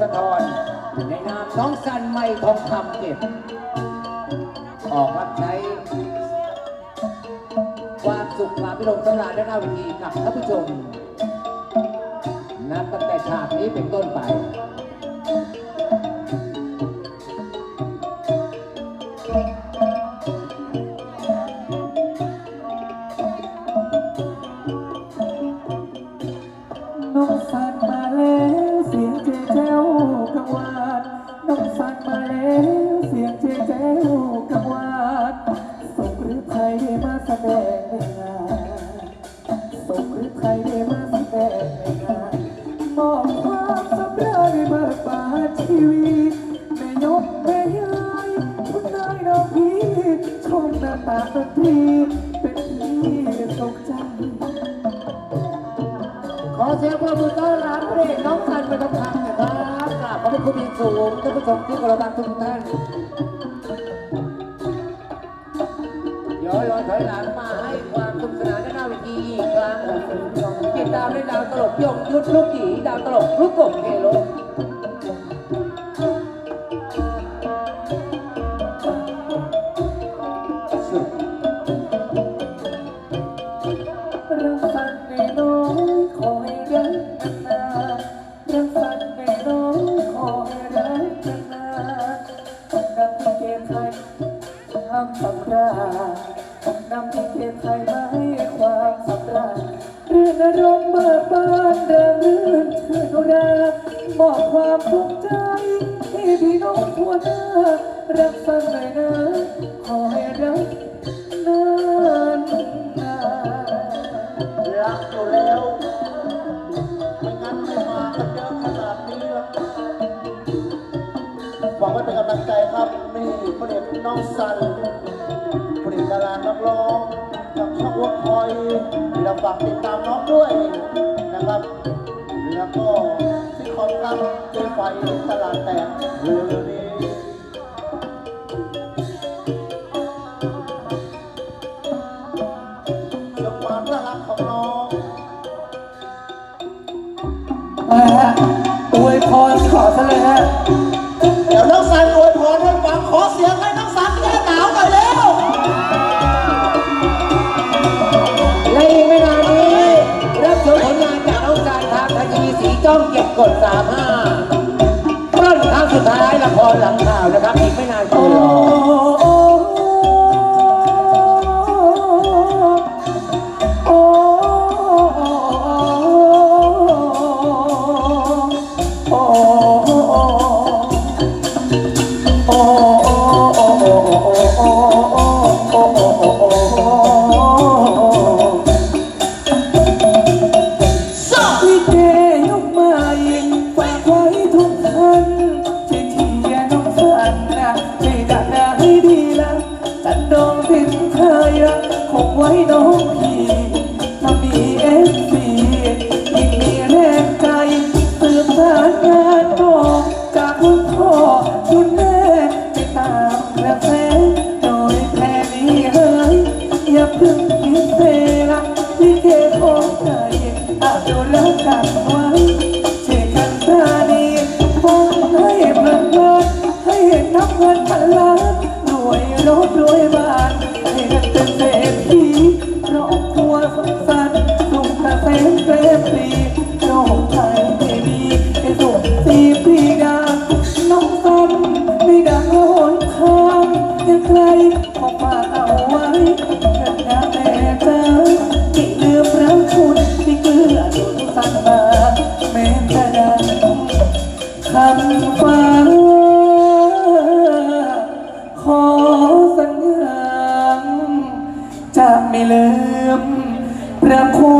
สธรในนามน้องสันไม่ทองคำเก็บ ออกรับใช้ ความสุขความพิรมสำราญด้านหน้าเวทีกับท่านผู้ชม นับตั้งแต่ฉากนี้เป็นต้นไปน้องสัน มาแล้วเสียงเจเจ้ากังวานส่งหรือไทยได้มาแสดงในงานส่งหรือไทยได้มาแสดงในงานมอบความสำราญเบิกบานชีวิตแม่ยกแม่ยายคุณนายน้องพี่ชมหน้าตาเป็นพี่เป็นพี่ตกใจขอเสียงปรบมือต้อนรับพระเอกน้องสันไปทองคำนะครับกราบขอบ พระคุณสูงท่านผู้ชมที่กรบังทุกท่านย้อยรอยถอยหลังมาให้ความสนุกสนานด้านหน้าเวทีอีกครั้งติดตามในดาวตลกยงยุทธลูกหยีดาวตลกลูกกบเฮโลรักสันในน้อยขอให้รักกันนาน นำที่เกมไทยทำสำราญต้องนำที่เกมไทยมาให้ความสำราญเรื่อนอารมณ์เบิกบานเดินเรื่อนชื่นรามอบความภูมิใจให้พี่น้องทั่วหน้า รักสันในนะ ขอให้รักนานนานรักอยู่แล้วไม่งั้นไม่มากันเยอะขนาดนี้หรอกหวังว่าเป็นกำลังใจี่พระเอกน้องสันพระเอกดารานักร้องจากช่องวอคอยเราฝากติดตามน้องด้วยนะครับแล้วก็ที่คอนตั้งเจไฟตลาดแตกเร็วๆนี้เรื่องความน่ารักของน้องมาฮะอวยพรขอซะเลยฮะ สีจ้องเก็บกด35ปล้นครั้งสุดท้ายละครหลังข่าวนะครับามกระแสโดยแค่นี้เฮ้ยอย่าเพิ่งคิดเวลาลิเกของใจอาจจะรักกันไว้เช่กันตาดีฟังให้เพลินเพลินให้เห็นนับเงินพันล้านรวยรถรวยบ้านให้เงินเป็นเศรษฐีครอบครัวสงสารสุขเกษมเปร ฟ้า ขอสัญญาจะไม่ลืมพระคุณ